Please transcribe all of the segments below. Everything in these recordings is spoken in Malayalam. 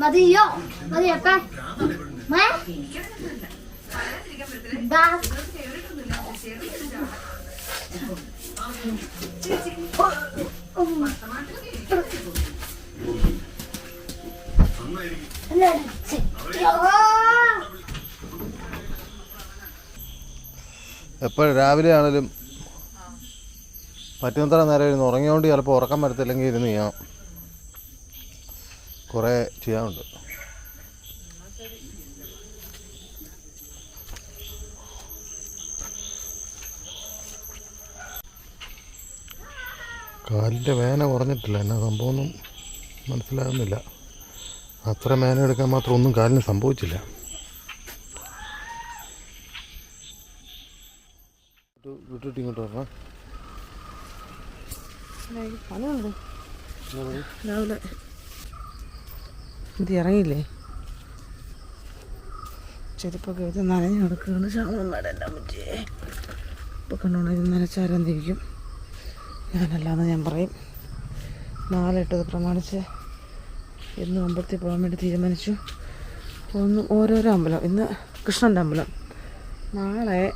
മതിയോ? മതി അപ്പ. എപ്പോഴും രാവിലെ ആണെങ്കിലും പറ്റുന്നത്ര നേരം ഇരുന്ന് ഉറങ്ങിയോണ്ട് ചിലപ്പോൾ ഉറക്കം വരത്തില്ലെങ്കിൽ ഇരുന്ന് ചെയ്യാം. കുറേ ചെയ്യാനുണ്ട്. കാലിന്റെ വേന കുറഞ്ഞിട്ടില്ല. എന്നാ സംഭവമൊന്നും മനസ്സിലാകുന്നില്ല. അത്ര മേന എടുക്കാൻ മാത്രം ഒന്നും കാലിന് സംഭവിച്ചില്ല. വിട്ടിട്ട് ഇങ്ങോട്ട് വരണം. ഇത് ഇറങ്ങിയില്ലേ? ചെരുപ്പൊക്കെ വെച്ച് നനഞ്ഞ് കിടക്കുകയാണ് ശാമം നടല്ല പറ്റിയേ ഇപ്പം കണ്ടോണ്ട് ഇത് നനച്ചാരെന്തിരിക്കും ഞാനല്ലാന്ന് ഞാൻ പറയും. നാലിട്ടത് പ്രമാണിച്ച് ഇന്ന് അമ്പലത്തിൽ പോകാൻ വേണ്ടി തീരുമാനിച്ചു. ഒന്ന് ഓരോരോ അമ്പലം. ഇന്ന് കൃഷ്ണന്റെ അമ്പലം. നാളെ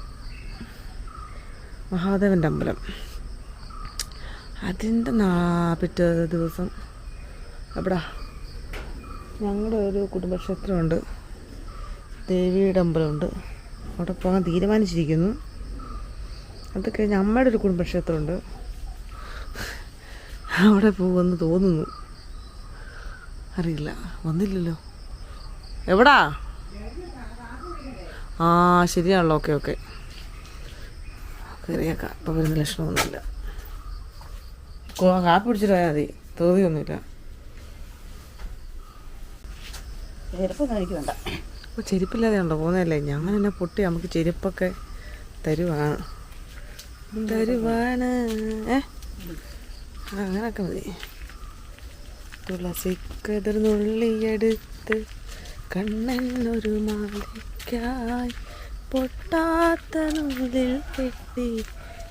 മഹാദേവന്റെ അമ്പലം. അതിന്റെ നാ പിറ്റേ ദിവസം. എവിടാ ഞങ്ങളുടെ ഒരു കുടുംബക്ഷേത്രമുണ്ട്. ദേവിയുടെ അമ്പലമുണ്ട്. അവിടെ പോകാൻ തീരുമാനിച്ചിരിക്കുന്നു. അത് കഴിഞ്ഞ് അമ്മയുടെ ഒരു കുടുംബക്ഷേത്രമുണ്ട്. അവിടെ പോകുമെന്ന് തോന്നുന്നു. അറിയില്ല. വന്നില്ലല്ലോ. എവിടാ? ആ ശരിയാണല്ലോ. Okay okay. കയറിയേക്കാം ഇപ്പം വരുന്ന ലക്ഷണമൊന്നുമില്ല. കാപ്പി പിടിച്ചിട്ട് പോയാൽ മതി. തോതിയൊന്നുമില്ല ചെരുപ്പ് കഴിക്ക് വേണ്ട അപ്പോൾ ചെരുപ്പില്ലാതെ ഉണ്ടോ പോകുന്നതല്ലേ? ഞാൻ എന്നെ പൊട്ടി നമുക്ക് ചെരുപ്പൊക്കെ തരുവാണ്. തരുവാണ്. ഏ? അങ്ങനൊക്കെ മതി. തുളസിക്കതിർന്നുള്ളിയെടുത്ത് കണ്ണൻ ഒരു മാലിക്കായി പൊട്ടാത്ത നൂലിൽ കെട്ടി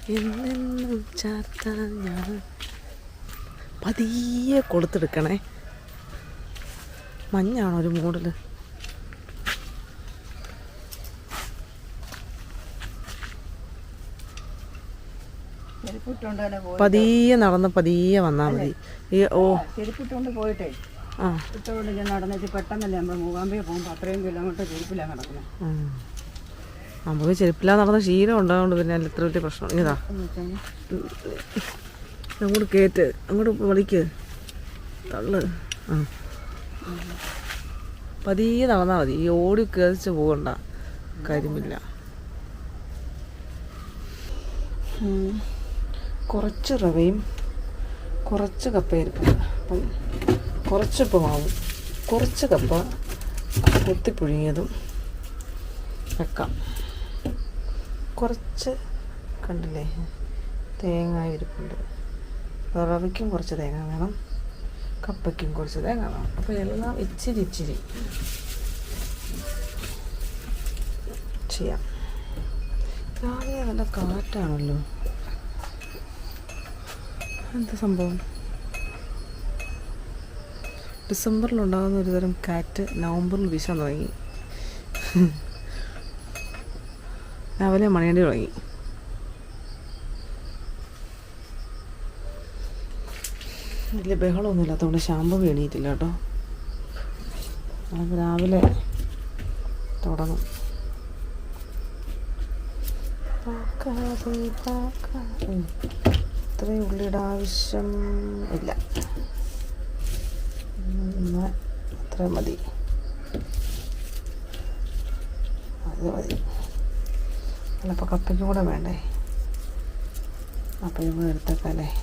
എന്നെന്നും ചാർത്താൻ ഞാൻ പതിയെ കൊടുത്തെടുക്കണേ. മഞ്ഞാണോ ഒരു മൂടൽ പതിയെ നടന്ന് പതിയെ വന്നാൽ മതി. ഈ ഓ. ചെരുപ്പിട്ടുകൊണ്ട് പോയിട്ടേ. ആ. ഇട്ടുകൊണ്ട് ഞാൻ നടന്നിട്ട് പെട്ടെന്നല്ലേ നമ്മൾ മൂവാമ്പേ പോകുമ്പോൾ അത്രയും കിലോമീറ്റർ ചെരുപ്പിലാണ് നടക്കുന്നത്. നമുക്ക് ചെരുപ്പില്ലാതെ നടന്ന ശീലം ഉണ്ടാകുകൊണ്ട് പിന്നെ അതിൽ ഇത്ര വലിയ പ്രശ്നം. ഇതാ അങ്ങോട്ട് കയറ്റ് അങ്ങോട്ട് വലിക്ക്. തള്ളു. ആ. പതിയെ നടന്നാൽ മതി. ഈ ഓടി കയറിച്ച് പോകണ്ട. കാര്യമില്ല. കുറച്ച് റവയും കുറച്ച് കപ്പയിരിക്കും അപ്പം കുറച്ച് ഉപ്പുമാവും. കുറച്ച് കപ്പ കൊത്തിപ്പുഴുങ്ങിയതും വെക്കാം. കുറച്ച് കണ്ടില്ലേ? തേങ്ങ ഇരിപ്പുണ്ട് റവയ്ക്കും കുറച്ച് തേങ്ങ വേണം. കപ്പയ്ക്കും കുറച്ച് തേങ്ങ വേണം. അപ്പോൾ എല്ലാം ഇച്ചിരി ഇച്ചിരി ചെയ്യാം. രാവിലെ നല്ല കാറ്റാണല്ലോ. എന്താ സംഭവം? ഡിസംബറിൽ ഉണ്ടാകുന്ന ഒരു തരം കാറ്റ് നവംബറിൽ വീശാൻ തുടങ്ങി. രാവിലെ മണിയണ്ടി തുടങ്ങി. വലിയ ബഹളമൊന്നും ഇല്ലാത്തതുകൊണ്ട് ഷാമ്പു എണീറ്റില്ല കേട്ടോ. അത് രാവിലെ തുടങ്ങും. ഇത്രയും ഉള്ളിയുടെ ആവശ്യം ഇല്ല. അത്ര മതി. അത് മതി. അല്ലപ്പോൾ കപ്പയ്ക്കും കൂടെ വേണ്ടേ? അപ്പം ഇവിടെ എടുത്തേക്കാല്ലേ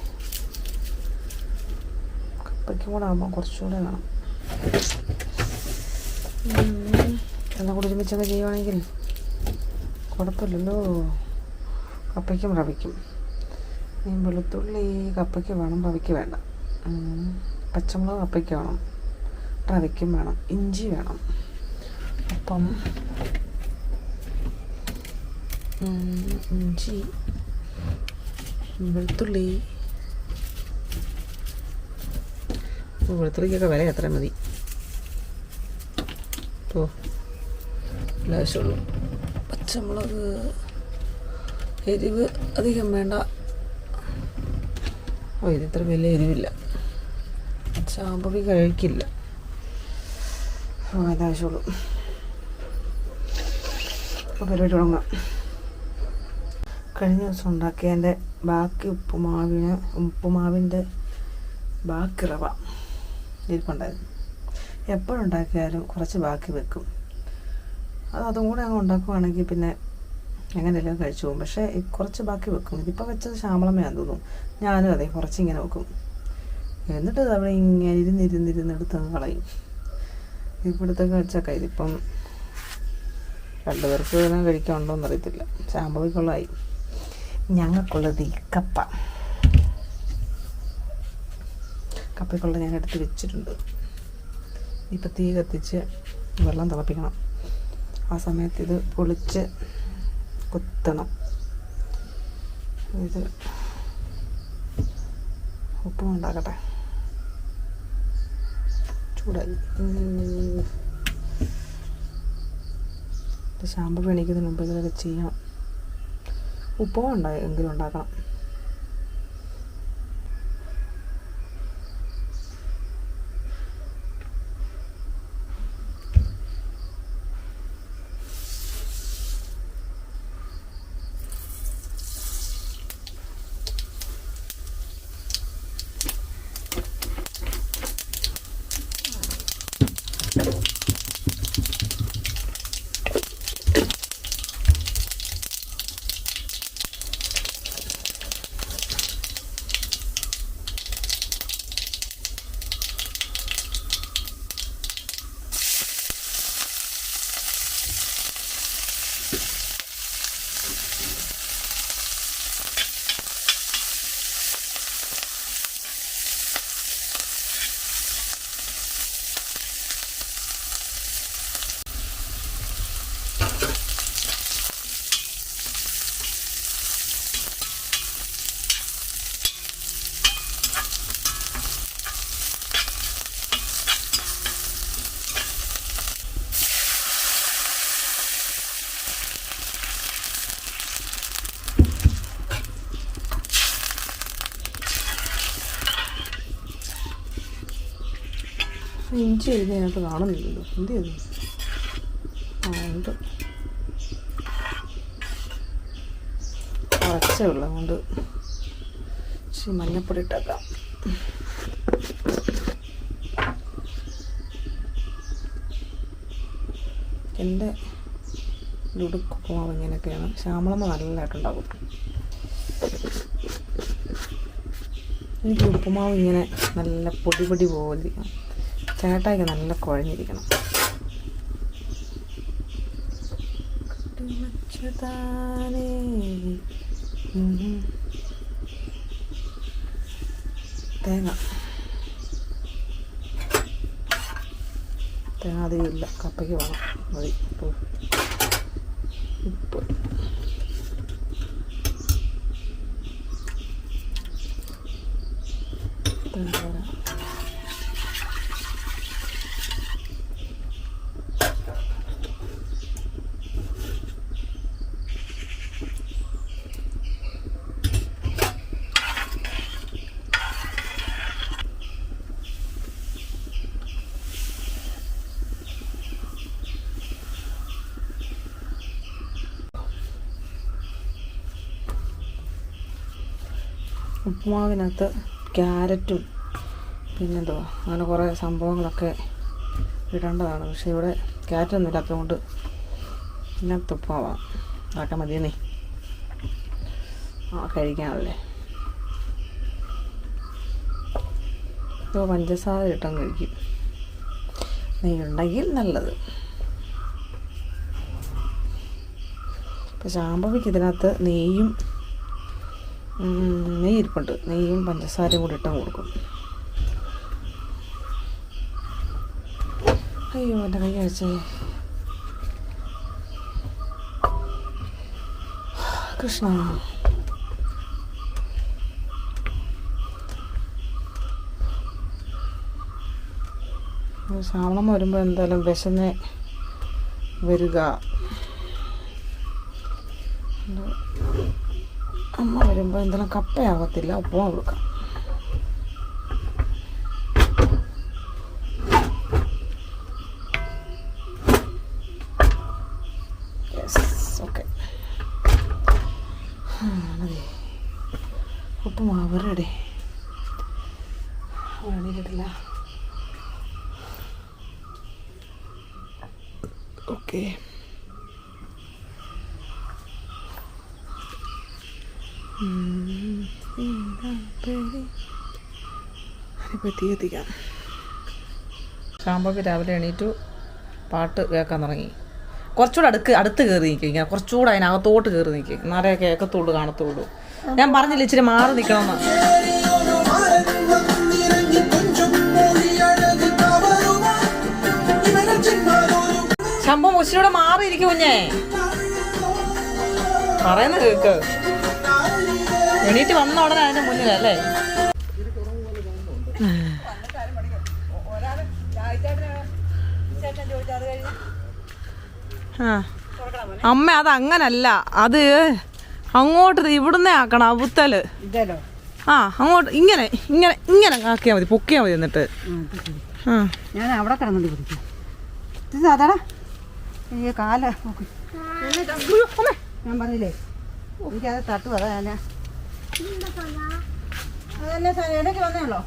കപ്പയ്ക്കും കൂടെ ആകുമ്പോൾ കുറച്ചുകൂടെ വേണം. എല്ലാം കൂടി ഒരുമിച്ചൊക്കെ ചെയ്യുവാണെങ്കിൽ കുഴപ്പമില്ലല്ലോ. കപ്പയ്ക്കും റവയ്ക്കും. വെളുത്തുള്ളി കപ്പയ്ക്ക് വേണം റവയ്ക്ക് വേണ്ട. പച്ചമുളക് കപ്പയ്ക്ക് വേണം റവയ്ക്കും വേണം ഇഞ്ചി വേണം. അപ്പം ഇഞ്ചി വെളുത്തുള്ളി വെളുത്തുള്ളിക്കൊക്കെ വില എത്ര മതി? ഓ ആവശ്യമുള്ളൂ പച്ചമുളക് എരിവ് അധികം വേണ്ട. ഓ ഇത് ഇത്ര വലിയ എരിവില്ല. ചാമ്പവി കഴിക്കില്ല. ഓ ആവശ്യമുള്ളൂ. അപ്പോൾ പരിപാടി തുടങ്ങാം. കഴിഞ്ഞ ദിവസം ഉണ്ടാക്കിയതിന്റെ ബാക്കി ഉപ്പുമാവിന് ഉപ്പുമാവിന്റെ ബാക്കി റവ. ഇരിപ്പുണ്ടായിരുന്നു. എപ്പോഴുണ്ടാക്കിയാലും കുറച്ച് ബാക്കി വെക്കും. അത് അതും കൂടെ അങ്ങ് ഉണ്ടാക്കുവാണെങ്കിൽ പിന്നെ എങ്ങനെയല്ലോ കഴിച്ചു പോകും. പക്ഷേ കുറച്ച് ബാക്കി വെക്കും. ഇതിപ്പോൾ വെച്ചത് ശ്യാമളമയാന്ന് തോന്നും ഞാനും അതെ കുറച്ച് ഇങ്ങനെ വെക്കും. എന്നിട്ട് അവിടെ ഇങ്ങനെ ഇരുന്നിരുന്നിരുന്ന് എടുത്ത് കളയും. ഇപ്പോഴത്തെ വെച്ചൊക്കെ ഇതിപ്പം രണ്ടു പേർക്ക് തന്നെ കഴിക്കാനുണ്ടോ എന്നറിയത്തില്ല ശാമ്പവിക്കുള്ളതായി ഞങ്ങൾക്കുള്ളത് ഈ കപ്പ. കപ്പയ്ക്കുള്ള ഞാൻ എടുത്ത് വെച്ചിട്ടുണ്ട്. ഇപ്പം തീ കത്തിച്ച് വെള്ളം തിളപ്പിക്കണം. ആ സമയത്ത് ഇത് പൊളിച്ച് കുത്തണം. ഇത് ഉപ്പും ഉണ്ടാക്കട്ടെ. ചൂടായി. ഷാമ്പു എണീക്കുന്നതിന് മുമ്പ് ഇതൊക്കെ ചെയ്യണം. ഉപ്പും ഉണ്ടായി എങ്കിലും ഉണ്ടാക്കണം. ഇഞ്ചി ഇതിനകത്ത് കാണുന്നില്ലല്ലോ. എന്ത് ചെയ്തു? ആ ഉണ്ട്. കുറച്ചേ ഉള്ളു അതുകൊണ്ട് മഞ്ഞപ്പൊടി ഇട്ടേക്കാം. എന്റെ ലുടുക്കുമാവ് ഇങ്ങനെയൊക്കെയാണ്. ശ്യാമളമ്മ നല്ലതായിട്ടുണ്ടാകും എനിക്ക് ഉപ്പുമാവ് ഇങ്ങനെ നല്ല പൊടിപൊടി പൊടി പോലെ ചേട്ടായിക്ക് നല്ല കുഴഞ്ഞിരിക്കണം. തേങ്ങ. തേങ്ങ അധികം ഇല്ല. കപ്പയ്ക്ക് വേണം മതി. ഉപ്പ് ഉപ്പ് തേങ്ങ പോരാ. ഉപ്പുമാവിനകത്ത് ക്യാരറ്റും പിന്നെന്തുവാ അങ്ങനെ കുറേ സംഭവങ്ങളൊക്കെ ഇടേണ്ടതാണ്. പക്ഷേ ഇവിടെ ക്യാരറ്റൊന്നും ഇല്ലാത്തതുകൊണ്ട് ഇതിനകത്ത് ഉപ്പുമാവാം. അതൊക്കെ മതിയെന്നേ. ആ കഴിക്കാനല്ലേ. ഇപ്പോൾ പഞ്ചസാര ഇട്ടാൽ കഴിക്കും. നെയ്യുണ്ടെങ്കിൽ നല്ലത്. ഇപ്പോൾ ശാമ്പവിക്ക് ഇതിനകത്ത് നെയ്യും നെയ്യ് ഇരിപ്പുണ്ട് നെയ്യും പഞ്ചസാരയും കൂടി ഇട്ടാൽ കൊടുക്കും. അയ്യോ എന്റെ കൈ കഴിച്ചേ കൃഷ്ണ. ശ്രാവണം വരുമ്പോൾ എന്തായാലും വിശന്ന് വരിക. അമ്മ വരുമ്പോൾ എന്തെങ്കിലും കപ്പയാകത്തില്ല ഉപ്പും കൊടുക്കാം യെസ് ഓക്കെ മതി ഉപ്പുമാവ് റെഡി വേണ്ടിയിട്ടില്ല ഓക്കെ ഇപ്പോൾ തീ ശാമ്പൊക്കെ രാവിലെ എണീറ്റു പാട്ട് കേൾക്കാൻ തുടങ്ങി. കുറച്ചുകൂടെ അടുക്ക് അടുത്ത് കയറി നിൽക്കും ഇങ്ങനെ കുറച്ചുകൂടെ അതിനകത്തോട്ട് കയറി നിൽക്കും എന്നാലേ കേൾക്കത്തുള്ളൂ കാണത്തുള്ളൂ. ഞാൻ പറഞ്ഞില്ല ഇച്ചിരി മാറി നിൽക്കണമെന്ന് ശമ്പം ഉച്ചിലൂടെ മാറിയിരിക്കും കുഞ്ഞേ. പറയുന്ന കേക്ക്. എണീറ്റ് വന്ന ഉടനെ അതിന്റെ മുന്നിലല്ലേ? അമ്മ അത് അങ്ങനല്ല. അത് അങ്ങോട്ട് ഇവിടുന്ന് ആക്കണം അവുത്തൽ. ആ അങ്ങോട്ട് ഇങ്ങനെ ഇങ്ങനെ ഇങ്ങനെ ആക്കിയാൽ മതി പൊക്കിയാൽ മതി എന്നിട്ട്. ഞാൻ അവിടെ കിടന്നുണ്ട് ഇത് ഈ കാല ഞാൻ പറഞ്ഞില്ലേ? എനിക്കത് തട്ടു അതാ ഞാൻ അതന്നെ ഇടയ്ക്ക് വന്നേ ഉള്ളോ?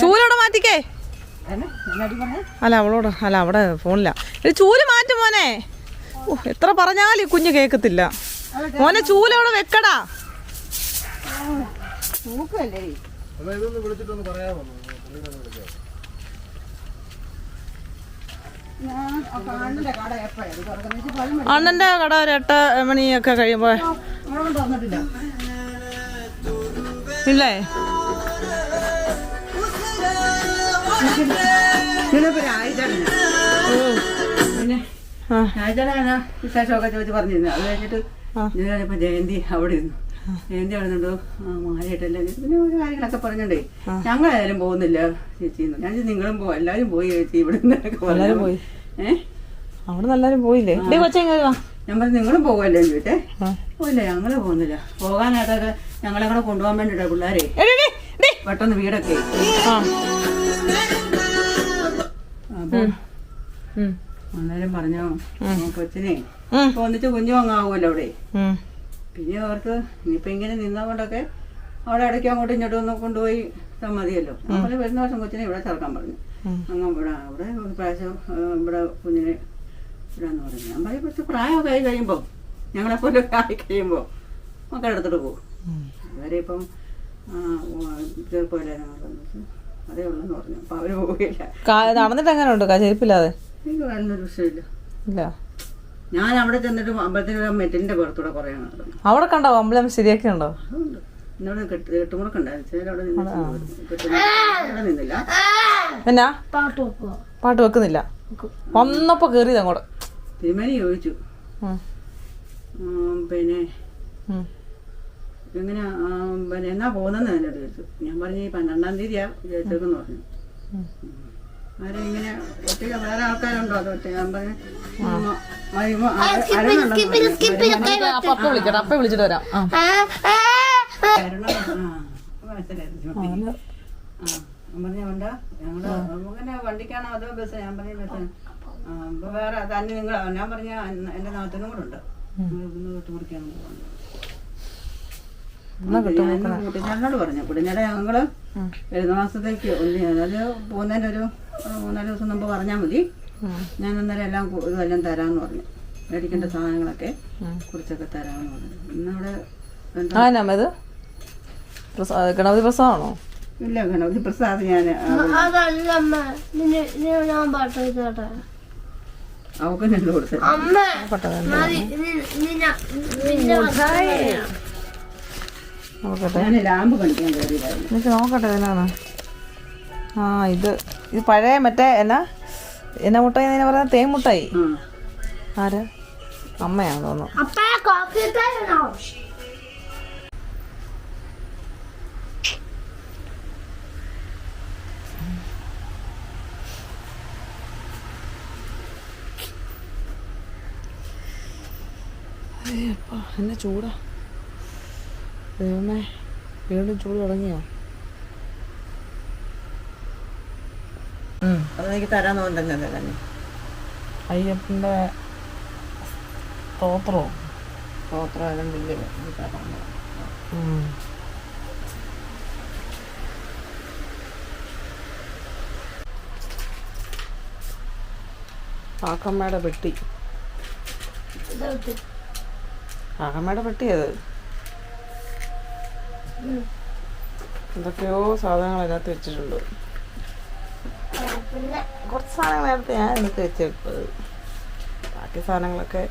ചൂലോടെ മാറ്റിക്കേ. അല്ല അവളോട് അല്ല അവിടെ ഫോണില്ല ഇത് ചൂൽ മാറ്റും മോനെ. ഓ എത്ര പറഞ്ഞാലും ഈ കുഞ്ഞ് കേൾക്കത്തില്ല മോനെ ചൂല അവിടെ വെക്കടാ. നോക്കല്ലേ ഞാൻ ആ കാണുന്നില്ല കട എപ്പോഴാണ് തുറക്കുന്നത് പതിമണി അണ്ണന്റെ കട ഒരു എട്ട് മണിയൊക്കെ കഴിയുമ്പോ. ഇല്ലേ? വിശേഷമൊക്കെ ചോദിച്ച് പറഞ്ഞിരുന്നു. അത് കഴിഞ്ഞിട്ട് ജയന്തി അവിടെ ഇരുന്നു. ജയന്തി അവിടെ നിന്നുണ്ടോ മാലയിട്ടല്ലേ പിന്നെ ഓരോ കാര്യങ്ങളൊക്കെ ഞങ്ങൾ ഞങ്ങളായാലും പോകുന്നില്ല ചേച്ചി ഞാൻ നിങ്ങളും പോ എല്ലാവരും പോയി ചേച്ചി ഇവിടെ നിന്നൊക്കെ. പോയി. അവിടെ നല്ലാരും പോയില്ലേ? ഞാൻ പറഞ്ഞു നിങ്ങളും പോകുമല്ലേ ചോദിച്ചേ. പോയില്ല ഞങ്ങൾ പോകുന്നില്ല. പോകാനായിട്ടൊക്കെ ഞങ്ങളെ കൂടെ കൊണ്ടുപോകാൻ വേണ്ടിട്ടാ പിള്ളേരെ. പെട്ടെന്ന് വീടൊക്കെ. അപ്പൊ അന്നേരം പറഞ്ഞു കൊച്ചിനെ ഒന്നിച്ച് കുഞ്ഞു അങ്ങാവുമല്ലോ അവിടെ. പിന്നെ അവർക്ക് ഇനിയിപ്പോ ഇങ്ങനെ നിന്നതുകൊണ്ടൊക്കെ അവിടെ ഇടയ്ക്ക് അങ്ങോട്ടും ഇങ്ങോട്ടും ഒന്ന് കൊണ്ടുപോയി മതിയല്ലോ. നമ്മൾ വരുന്ന വർഷം കൊച്ചിനെ ഇവിടെ ചേർക്കാൻ പറഞ്ഞു. അങ്ങനെ അങ്ങ് ഇവിടെ അവിടെ പ്രാവശ്യം ഇവിടെ കുഞ്ഞിനെ ഇവിടെന്ന് പറഞ്ഞു. ഞാൻ പറയും കുറച്ച് പ്രായമൊക്കെ ആയി കഴിയുമ്പോൾ ഞങ്ങളെപ്പോലെ ആയി കഴിയുമ്പോൾ മക്കളുടെ അടുത്തോട്ട് പോകും. അതുവരെ ഇപ്പം ചെറുപ്പമില്ല അതേ ഉള്ളെന്ന് പറഞ്ഞു. അപ്പം അവർ പോവുകയില്ല. നടന്നിട്ട് എങ്ങനെ ഉണ്ട് ചെരുപ്പില്ലാതെ? എനിക്ക് വരുന്നൊരു വിഷയമില്ല. ഇല്ല. ഞാൻ അവിടെ ചെന്നിട്ട് അമ്പലത്തിന് മെറ്റിന്റെ പുറത്തൂടെ കുറെ അവിടെ കണ്ടോ? അമ്പലം ശരിയാക്കി ഉണ്ടോ എന്നോട് കെട്ടുമുറക്ക് ഉണ്ടായിരുന്നു എന്നാ? പാട്ട് വെക്കുന്നില്ല. വന്നപ്പോ കേറിയത് അങ്ങോട്ട്. തിരുമേനി ചോദിച്ചു. പിന്നെ എങ്ങനെയാ? എങ്ങനെ പിന്നെ എന്നാ പോകുന്നെന്ന് എന്നോട് ചോദിച്ചു. ഞാൻ പറഞ്ഞു പന്ത്രണ്ടാം തീയതിയാ. വിചാരിച്ചേക്കെന്ന് പറഞ്ഞു. ഇങ്ങനെ ഒറ്റ വേറെ ആൾക്കാരുണ്ടോ അത് ഞാൻ പറഞ്ഞു. അപ്പൊ അപ്പ വിളിക്കട്ടെ അപ്പ വിളിച്ചിട്ട് വരാം. ആ. അരുണ- ആ, മനസ്സിലായി. ആ, ഞാൻ പറഞ്ഞു വേണ്ട. ഞങ്ങൾ വണ്ടിക്കാണോ അതോ ബസ്? ഞാൻ പറഞ്ഞു വേറെ തന്നെ നിങ്ങൾ ഞാൻ പറഞ്ഞ എന്റെ കൂടെ ഉണ്ട്. പറഞ്ഞു. കുട്ടിഞ്ഞാടെ ഞങ്ങൾ വരുന്ന മാസത്തേക്ക് അതായത് പോകുന്നതിന്റെ ഒരു മൂന്നാൽ ദിവസം മുമ്പ് പറഞ്ഞാൽ മതി. ഞാൻ അന്നേരം എല്ലാം ഇതെല്ലാം തരാമെന്ന് പറഞ്ഞു. മേടിക്കേണ്ട സാധനങ്ങളൊക്കെ കുറിച്ചൊക്കെ തരാമെന്ന് പറഞ്ഞു. ഇന്നവിടെ ഗണപതി പ്രസാദാണോ? ഇല്ല ഗണപതി പ്രസാദ് ഞാൻ അവക്ക് നിന്ന് കൊടുത്തു നോക്കട്ടെ. ഞാൻ ലാമ്പ് കണിക്കാൻ കയറിയതായിരുന്നു. എനിക്ക് നോക്കട്ടെ ഇതിനാണ്. ആ ഇത് ഇത് പഴയ മറ്റേ എന്നാ എന്നാ മുട്ടായി എന്നാ പറയുന്നത് തേൻ മുട്ടായി? ആര്? അമ്മയാണ് അമ്മയാണെന്ന് തോന്നുന്നു എന്നെ ചൂടാ. ദൈവമേ വീണ്ടും ചൂട് തുടങ്ങിയോ? അതെനിക്ക് തരാൻ തോന്നുന്നല്ലേ തന്നെ. അയ്യപ്പന്റെ സ്തോത്രവും സ്തോത്രം വലിയ ഇത് തരാൻ കാക്കമ്മയുടെ പെട്ടി. കാക്കമ്മയുടെ പെട്ടി അത്. എന്തൊക്കെയോ സാധനങ്ങൾ അതിനകത്ത് വെച്ചിട്ടുണ്ട്. പിന്നെ കുറച്ച് സാധനങ്ങൾ നേരത്തെ ഞാൻ എടുത്ത് വെച്ചെടുത്തത്. ബാക്കി സാധനങ്ങളൊക്കെ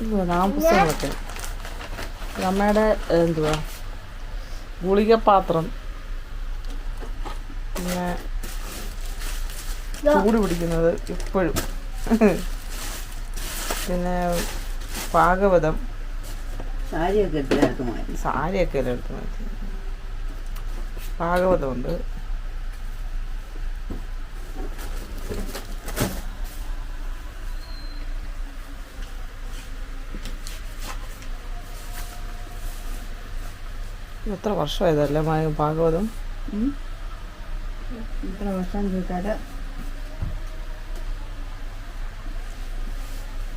എന്തുവാ നാം പുസ്തകങ്ങളൊക്കെ. ഇത് അമ്മയുടെ എന്തുവാ? ഗുളികപാത്രം. പിന്നെ ചൂട് പിടിക്കുന്നത് ഇപ്പോഴും. പിന്നെ പാകവതം സാരിയൊക്കെ സാരിയൊക്കെ എടുത്ത് മാറ്റി. ഭാഗവതമുണ്ട് എത്ര വർഷമായതല്ലേ മായ- ഭാഗവതം? എത്ര വർഷം ചോദിച്ചാൽ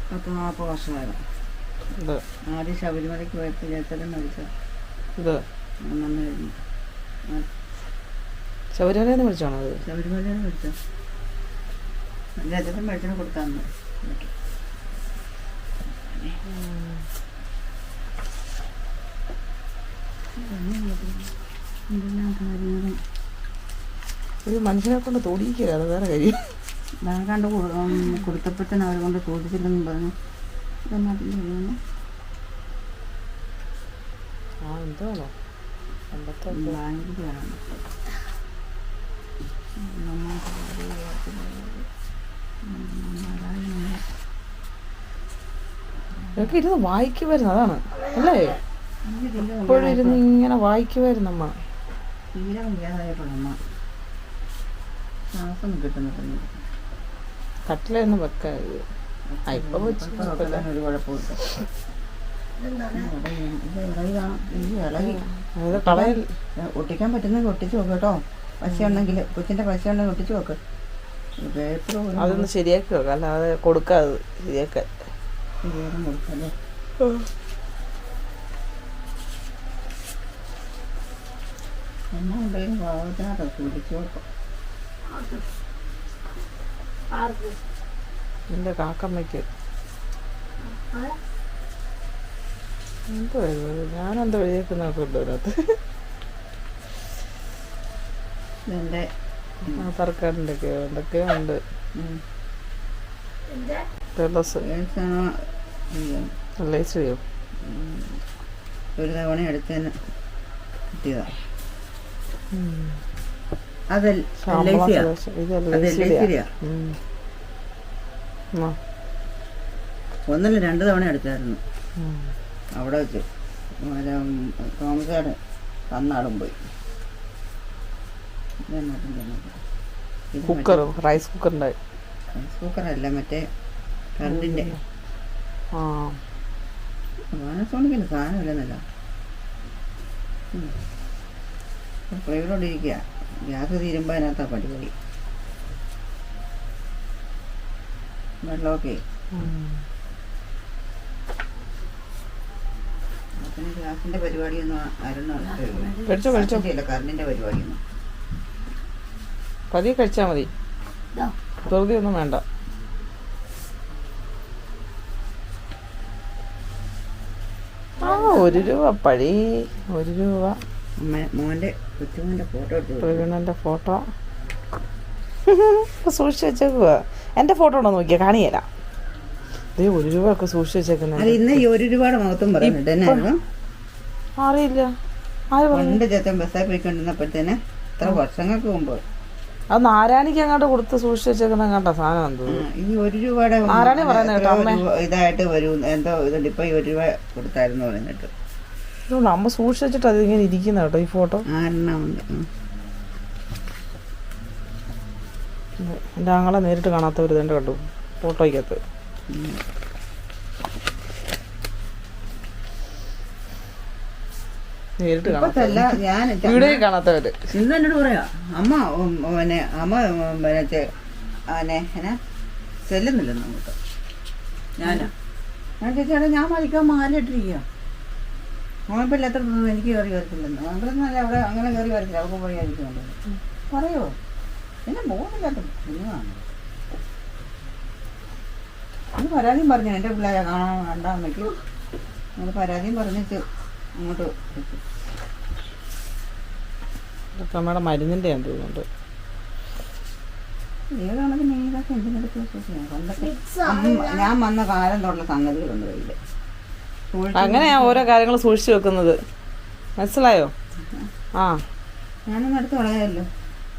പത്ത് നാൽപ്പത് വർഷമായിരുന്നു ഇത്. ആദ്യം ശബരിമലയ്ക്ക് പോയപ്പോൾ ചേച്ചലും മരിച്ചത് ശബരിമലയിൽ നിന്ന് വിളിച്ചാണോ അത് ശബരിമലയിൽ മരിച്ച ചേച്ചലും മരിച്ചിന് കൊടുത്താന്ന്. എന്തെല്ലാം കാര്യങ്ങളും ഒരു മനുഷ്യനെ കൊണ്ട് തോടിയിരിക്കുക അത് വേറെ കാര്യം. ഞാൻ കണ്ട് കൊടുത്തപ്പോഴത്തേന് അവരെ കൊണ്ട് തോടിച്ചില്ലെന്നും പറഞ്ഞു. ആ ഇതൊക്കെ ഇരുന്ന് വായിക്കുമായിരുന്നു. അതാണ്. അല്ലേ? എപ്പോഴും ഇരുന്ന് ഇങ്ങനെ വായിക്കുമായിരുന്നു അമ്മ. തീരെ വയ്യാതായപ്പോഴമ്മ ശ്വാസം കിട്ടുന്നില്ല കട്ടിലൊന്നും ഇപ്പൊ വെച്ച്. ഒരു കുഴപ്പമില്ല ഒട്ടിക്കാൻ പറ്റുന്നെങ്കിൽ ഒട്ടിച്ച് നോക്ക് കേട്ടോ. പശ ഉണ്ടെങ്കിൽ കൊച്ചിന്റെ പശ ഉണ്ടെങ്കിൽ ഒട്ടിച്ച് നോക്ക് അതൊന്ന് ശരിയാക്കി വെക്കാം. അല്ലാതെ കൊടുക്കാതെ ശരിയാക്കാൻ. എന്നാ സൂക്ഷിച്ച് നോക്കാം ആർക്ക്? എന്റെ കാക്കമ്മയ്ക്ക്. എന്തോ? ഞാനെന്തോ എഴുതിയേക്കുന്നൊക്കെ ഉണ്ട്. അതിനകത്ത് ഇതെന്റെ ആധാർ കാർഡിന്റെ ഒക്കെ എന്തൊക്കെയോ ഉണ്ട് ഒരു തവണ എടുത്തതിന് കിട്ടിയതാ. അത് ശമ്പളം LIC യാ. സദസ്യ- ഇത് എൽ അത് ഐ LIC സിയുടെയാ. യാ. ഉം. ആ. ഒന്നല്ല രണ്ട് തവണ എടുത്തായിരുന്നു. അവിടെ വെച്ച്. തോമസാട് തന്നാടും പോയി. കുക്കർ റൈസ് കുക്കർ റൈസ് കുക്കറല്ല മറ്റേ കറണ്ടിന്റെ ആ. പാനസോണിക്കിന് സാധനമില്ലെന്നല്ല ഫ്ലേവറോടിരിക്കുക ഗ്യാസ് തീരുമ്പോൾ അതിനകത്താ പടിപടി. വെള്ളമൊക്കെ. പിന്നെ ഗ്യാസിന്റെ പരിപാടിയൊന്നും ആയിരുന്നു കറണ്ടിന്റെ പരിപാടിയൊന്നും. പതിയെ കഴിച്ചാൽ മതി. പ്രകൃതി വെറുതെ ഒന്നും വേണ്ട. ആ ഒരു രൂപ പഴി ഒരു രൂപ. മോന്റെ മോന്റെ കൊച്ചുമോന്റെ ഫോട്ടോ സൂക്ഷിച്ച് വെച്ചേക്കുക എന്റെ ഫോട്ടോ ഉണ്ടോ നോക്കിയാൽ കാണിയല്ല ദേ ഒരു രൂപ ഒക്കെ സൂക്ഷിച്ച് വെച്ചേക്കുന്നത് ഇന്ന് ഈ ഒരു രൂപയുടെ മുഖത്തും പറഞ്ഞിട്ട് അറിയില്ല. പണ്ട് ചേത്തൻ ബസ്സായി പോയിക്കൊണ്ടിരുന്നപ്പോഴത്തേന് എത്ര വർഷങ്ങൾക്ക് മുമ്പ്? അത് നാരായണിക്ക് അങ്ങോട്ട് കൊടുത്ത് സൂക്ഷിച്ച് വെച്ചേക്കുന്ന കണ്ട സാധനം എന്തോ. ഈ ഒരു രൂപയുടെ നാരായണി പറയുന്നത് കേട്ടോ, ഇതായിട്ട് വരും. എന്തോ ഇതുണ്ട്. ഇപ്പൊ ഈ ഒരു രൂപ കൊടുത്തായിരുന്നു പറഞ്ഞിട്ട്. ഇതുകൊണ്ട് അമ്മ സൂക്ഷിച്ചിട്ട് അതിങ്ങനെ അത് ഇരിക്കുന്ന കേട്ടോ ഈ ഫോട്ടോ. ആരെണ്ണമുണ്ട്. എന്റെ ആങ്ങളെ നേരിട്ട് കാണാത്തവർ ഇതെന്റെ കണ്ടു ഫോട്ടോയ്ക്കകത്ത്. നേരിട്ട് ഞാൻ വീഡിയോ കാണാത്തവര്. ഇന്ന് എന്നോട് പറയാ അമ്മ പിന്നെ അമ്മ ഉം, പിന്നെ ചെ- പിന്നെ എന്നാ ചെല്ലുന്നില്ലെന്ന് അങ്ങോട്ട്. ഞാനാ. ഞാൻ ചേച്ചിയുടെ ഞാൻ മതിക്കാൻ മാലിട്ടിരിക്കുക മോനിപ്പില്ല എത്ര ദിവസം എനിക്ക് കയറി വരത്തില്ലെന്ന്. നല്ല അവിടെ അങ്ങനെ കയറി വരത്തില്ല. അവർക്ക് പോയി ആയിരിക്കുന്നുണ്ട് പറയോ? പിന്നെ മോനില്ലാത്ത കുഞ്ഞാണ് അത് പരാതിയും പറഞ്ഞു എന്റെ പിള്ളേരെ കാണാൻ കണ്ടാന്നൊക്കെ നമ്മൾ പരാതിയും പറഞ്ഞിട്ട് അങ്ങോട്ട് അമ്മയുടെ മരുന്നിന്റെ ഞാൻ തോന്നുന്നുണ്ട്. ഇതൊക്കെ എന്തിനെടുത്ത് വന്ന കാലം തൊട്ടുള്ള സംഗതികളുണ്ട് സൂക്ഷിച്ച് അങ്ങനെയാ ഓരോ കാര്യങ്ങൾ സൂക്ഷിച്ചു വെക്കുന്നത്. മനസ്സിലായോ? ആ. ഞാനൊന്നും എടുത്ത് കളയാമല്ലോ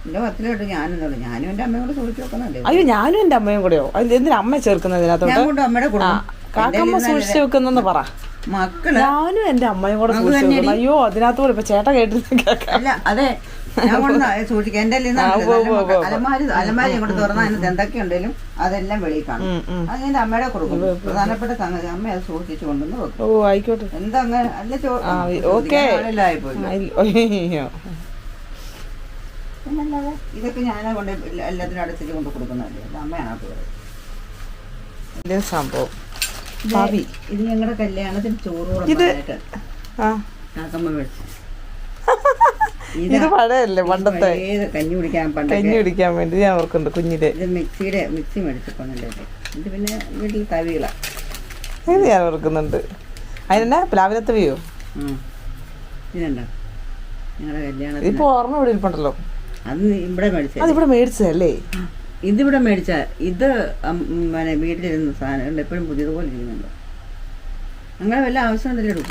എന്റെ പത്തിലോട്ട് ഞാനും തൊള്ളു ഞാനും എന്റെ അമ്മയും കൂടെ സൂക്ഷിച്ച് വെക്കുന്നല്ലേ അയ്യോ ഞാനും എന്റെ അമ്മയും കൂടെയോ? അതിൽ എന്തിനാ അമ്മ ചേർക്കുന്നത് ഞാൻ ഇതിനകത്തോട്ട് അമ്മയുടെ ആ കാക്കമ്മ സൂക്ഷിച്ചു വെക്കുന്നെന്ന് പറ. മക്കൾ ഞാനും എന്റെ അമ്മയും കൂടെ സൂക്ഷിച്ചു വെക്കുന്നു. അയ്യോ അതിനകത്തൂടെ ഇപ്പൊ ചേട്ട കേട്ടിരുന്നു കേൾക്കാം അതെ. ഞാൻ കൊണ്ട് സൂക്ഷിക്കാം. എന്റെ അലമാരി അലമാരി അങ്ങോട്ട് തുറന്നാൽ അതിനകത്ത് എന്തൊക്കെയുണ്ടെങ്കിലും അതെല്ലാം വെളിയിൽ കാണും. അത് എന്റെ അമ്മയുടെ കൊടുക്കും പ്രധാനപ്പെട്ട സംഗതി അമ്മ അത് സൂക്ഷിച്ചു കൊണ്ടുവന്ന് വെക്കും. ഓ ആയിക്കോട്ടെ. എന്താ അല്ല ഓക്കേ. പിന്നല്ലാതെ ഇതൊക്കെ ഞാനാ കൊണ്ട് എല്ലാ- എല്ലാത്തിനും അടുത്തിട്ട് കൊണ്ട് കൊടുക്കുന്നതല്ലേ? അമ്മയാണ് വലിയ സംഭവം? ഭാവി. ഇത് ഞങ്ങളുടെ കല്യാണത്തിന് ചോറ് ഇത് വിളമ്പാനായിട്ട് ആ. ഇത് പഴയല്ലേ പണ്ടത്തെ? കഞ്ഞി കുടിക്കാൻ കഞ്ഞി കുടിക്കാൻ വേണ്ടി ഞാൻ ഓർക്കുന്നുണ്ട് കുഞ്ഞിലെ. ഇത് മിക്സിയുടെ മിക്സി മേടിച്ചിട്ടുണ്ട് ഇത് പിന്നെ വീട്ടിൽ തവികളാ. ഇത് ഞാൻ ഓർക്കുന്നുണ്ട്. അതിനെന്നാ? പ്ലാവിലത്തെ തവിയോ? ഞങ്ങളുടെ കല്യാണത്തിന്? ഇപ്പൊ ഓർമ്മ ഇവിടെ ഇരിപ്പുണ്ടല്ലോ. അത് ഇവിടെ മേടിച്ചത് അതിവിടെ മേടിച്ചതല്ലേ? ഇതിവിടെ മേടിച്ച. ഇത് പിന്നെ വീട്ടിലിരുന്ന സാധനം എപ്പോഴും പുതിയതുപോലെ ഇരിക്കുന്നുണ്ട്. അങ്ങനെ വല്ല ആവശ്യമുണ്ടല്ലോ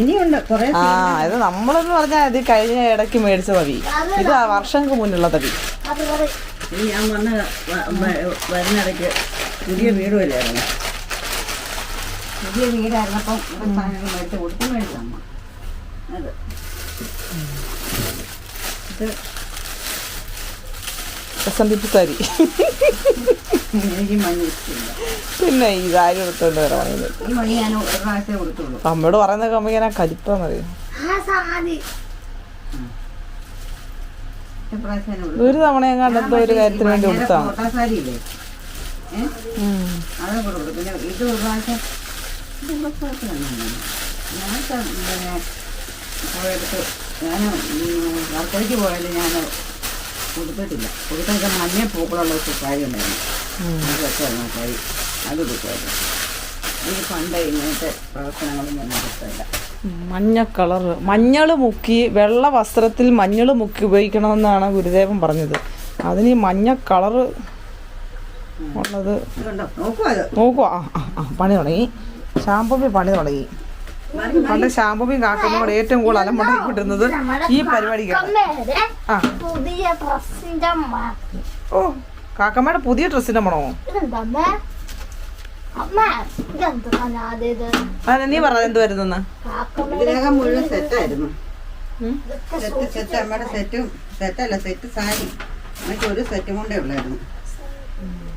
ഇനിയുണ്ട് കുറേ ആ ഇത് നമ്മളെന്ന് പറഞ്ഞാൽ ഇത് കഴിഞ്ഞ ഇടയ്ക്ക് മേടിച്ച തവി. ഇത് ആ വർഷങ്ങൾക്ക് മുന്നുള്ള തവി. ഞാൻ വന്ന് വരുന്ന ഇടയ്ക്ക് പുതിയ വീടും ഇല്ലായിരുന്നു പുതിയ വീടായിരുന്നപ്പം സാധനങ്ങൾ മേടിച്ച് കൊടുത്ത് മേടിച്ചമ്മ അത്. ഇത് എനിക്ക് മഞ്ഞ പിന്നെ ഈ കാര്യം എടുത്തോണ്ട് വരാൻ പറയുന്നത്. അമ്മയോട് പറയുന്നതൊക്കെ അമ്മ ഞാൻ കലിപ്പാന്നറിയോ? ആ സാധി ഒരു തവണ ഞാൻ കൊടുത്തു ഒരു കാര്യത്തിന് വേണ്ടി കൊടുത്താ സാരി ഞാൻ പോയെടുത്ത് ഞാൻ വർക്കരയ്ക്ക് പോയാലും ഞാൻ കൊടുത്തിട്ടില്ല. കൊടുത്തൊക്കെ മഞ്ഞ പൂക്കളുള്ള സാരി ഉണ്ടായിരുന്നു. അത് വെച്ചായിരുന്നു നോക്കായി അത് കൊടുക്കുമായിരുന്നു എനിക്ക് പണ്ട് ഇങ്ങനത്തെ പ്രവർത്തനങ്ങളൊന്നും ഞാൻ നടത്തില്ല. മഞ്ഞ കളർ മഞ്ഞൾ മുക്കി വെള്ള വസ്ത്രത്തിൽ മഞ്ഞൾ മുക്കി ഉപയോഗിക്കണമെന്നാണ് ഗുരുദേവൻ പറഞ്ഞത്. അതിന് ഈ മഞ്ഞ കളർ ഉള്ളത് നോക്കുക ആ പണി തുടങ്ങി. ഷാമ്പൂമി പണി തുടങ്ങി. പണ്ട് ഷാമ്പൂമിയും കാക്കമ്മയും കൂടെ ഏറ്റവും കൂടുതൽ അലമുണ്ടാക്കിക്കൊണ്ടിരുന്നത് ഈ പരിപാടിക്കാണ്. മാറ്റി ഓ കാക്കമ്മയുടെ പുതിയ ഡ്രസ്സിന്റെ മണോ അതെ നീ പറഞ്ഞത് എന്ത് വരുന്നെന്ന്. കാക്കമ്മയുടെ ഇതിനകം മുഴുവൻ സെറ്റായിരുന്നു. സെറ്റ് സെറ്റ് അമ്മയുടെ സെറ്റും സെറ്റല്ല സെറ്റ് സാരി. എനിക്ക് ഒരു സെറ്റും കൊണ്ടേ ഉള്ളായിരുന്നു എന്റെ സാരിയുടെ ബ്ലൗസ് ഇതൊക്കെ എന്തിന് ഇത്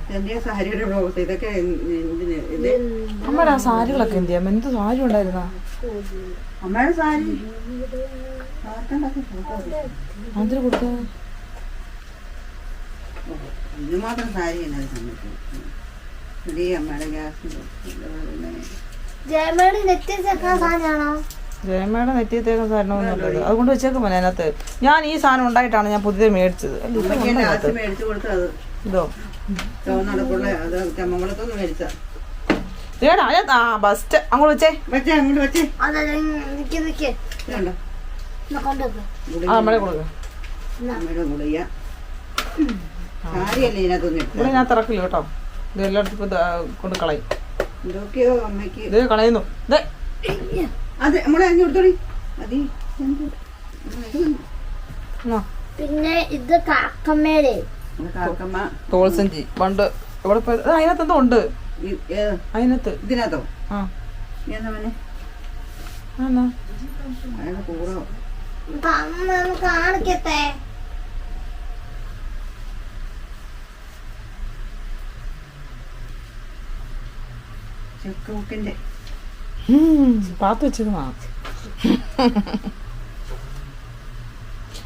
അമ്മയുടെ ആ സാരികളൊക്കെ എന്ത് ചെയ്യാം എന്ത് സാരി ഉണ്ടായിരുന്ന? അമ്മയുടെ സാരി. അതിന് കൊടുക്ക എന്തുമാത്രം സാരി ജയമേടി നെറ്റിയത്തേക്ക് സാധനമൊന്നുമല്ലത് അതുകൊണ്ട് വെച്ചേക്കും മോനെ അതിനകത്ത് ഞാൻ ഈ സാധനം ഉണ്ടായിട്ടാണ് ഞാൻ പുതിയത് മേടിച്ചത്. ഇത്. അതിനകത്ത് ആ ബസ്റ്റ് അങ്ങോട്ട് വെച്ചേ. വെച്ചേ അങ്ങോട്ട് വെച്ചേ. ആ നമ്മളെ കൊടുക്ക ഇവിടെ ഞാൻ തിറക്കില്ല കേട്ടോ. ഇത് എല്ലായിടത്തും കൊണ്ട് കളയും. എന്തൊക്കെയോ അമ്മയ്ക്ക് ഇത് കളയുന്നു. ദേ. അതെ നമ്മളെ? പിന്നെ ഇത് കാക്കമ്മേടെ തോൾസഞ്ചി പണ്ട് ഇവിടെ അതിനകത്ത് എന്തോ ഉണ്ട്? അതിനകത്ത്. ഇതിനകത്തോ? ആ. ചെക്ക് ബുക്കിന്റെ പാത്ത് വെച്ചിരുന്നാ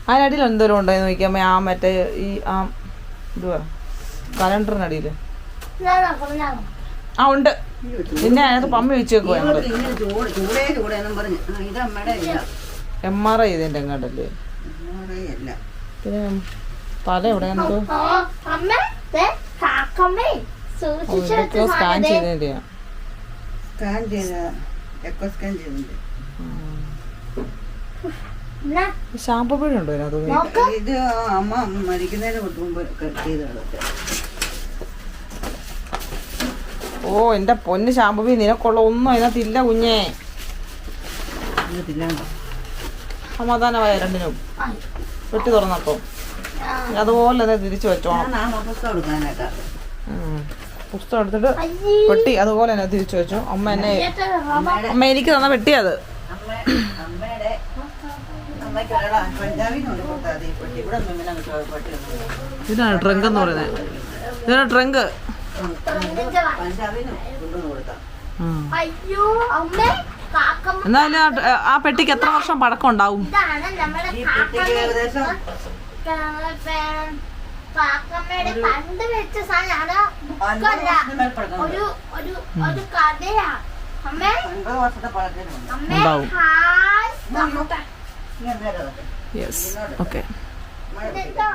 അതിനടിയിൽ എന്തോരം ഉണ്ടായി നോക്കിയാൽ ആ മറ്റേ ഈ ആ ഇതുവാ. കലണ്ടറിനടിയിൽ. ആ ഉണ്ട്. പിന്നെ അതിനകത്ത് പമ്മി വെച്ചേക്കോ ഇല്ല എം ആർ ഐ ചെയ്തതിന്റെ എങ്ങാണ്ടല്ലേ അല്ല. പിന്നെ തല എവിടെ സ്കാൻ ചെയ്തതിന്റെയാ സ്കാൻ ചെയ്ത സ്കാൻ ചെയ്തിട്ടുണ്ട്. ഷാമ്പു പീടി ഉണ്ടോ അതിനകത്ത് ഇത് അമ്മ മരിക്കുന്നതിന് തൊട്ട് മുമ്പ് ചെയ്തതൊക്കെ ഓ എന്റെ പൊന്ന് ഷാമ്പു പീ നിനക്കുള്ള ഒന്നും അതിനകത്ത് ഇല്ല കുഞ്ഞേ സമാധാനമായ രണ്ടിനും. വെട്ടി തുറന്നപ്പം അതുപോലെ തന്നെ തിരിച്ചു വെച്ചോണം. പുസ്തകം എടുത്തിട്ട് വെട്ടി അതുപോലെ തന്നെ തിരിച്ചു വെച്ചു. അമ്മ എന്നെ. അമ്മ എനിക്ക് തന്ന വെട്ടിയത്. അമ്മയുടെ ഇതാണ് ട്രങ്ക് എന്ന് പറയുന്നത്. ഇതാണ് ട്രങ്ക് എന്നാലും ആ പെട്ടിക്ക് എത്ര വർഷം പഴക്കം ഉണ്ടാവും? പണ്ട് വെച്ച സാധനമാണ് ഒരു ഒരു അമ്മേ അമ്മേ ഉണ്ടാവും. Hi നമുക്ക് ഇനി എന്തേലും അതൊക്കെ യെസ് ഓക്കെ മഴ ഇതെന്താ